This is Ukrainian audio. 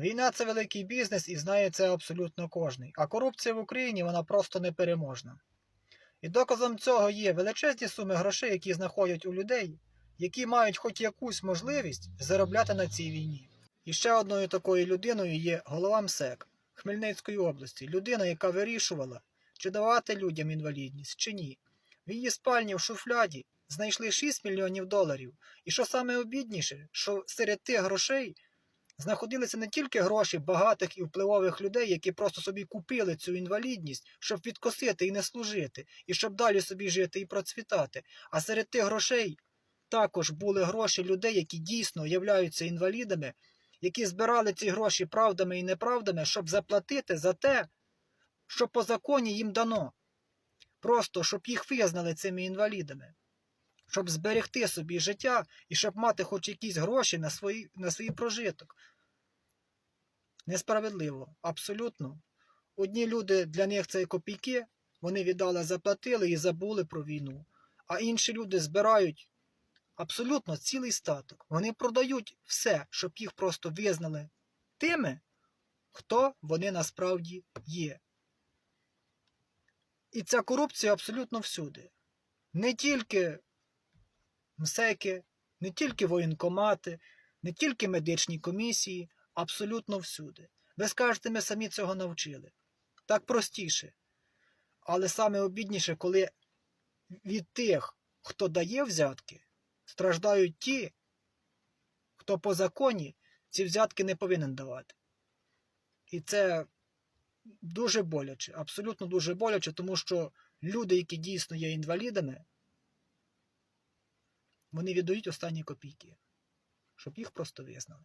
Війна це великий бізнес і знає це абсолютно кожний. А корупція в Україні вона просто непереможна. І доказом цього є величезні суми грошей, які знаходять у людей, які мають хоч якусь можливість заробляти на цій війні. І ще одною такою людиною є голова МСЕК Хмельницької області, людина, яка вирішувала, чи давати людям інвалідність, чи ні. В її спальні в шуфляді знайшли 6 мільйонів доларів. І що саме обідніше, що серед тих грошей знаходилися не тільки гроші багатих і впливових людей, які просто собі купили цю інвалідність, щоб відкосити і не служити, і щоб далі собі жити і процвітати. А серед тих грошей також були гроші людей, які дійсно являються інвалідами, які збирали ці гроші правдами і неправдами, щоб заплатити за те, що по законі їм дано. Просто щоб їх визнали цими інвалідами, щоб зберегти собі життя і щоб мати хоч якісь гроші на свої, на свій прожиток. Несправедливо, абсолютно. Одні люди для них це копійки, вони віддали, заплатили і забули про війну. А інші люди збирають абсолютно цілий статок. Вони продають все, щоб їх просто визнали тими, хто вони насправді є. І ця корупція абсолютно всюди. Не тільки МСЕКи, не тільки воєнкомати, не тільки медичні комісії, абсолютно всюди. Ви скажете, ми самі цього навчили. Так простіше. Але саме обідніше, коли від тих, хто дає взятки, страждають ті, хто по законі ці взятки не повинен давати. І це дуже боляче, абсолютно дуже боляче, тому що люди, які дійсно є інвалідами, вони віддають останні копійки, щоб їх просто визнали.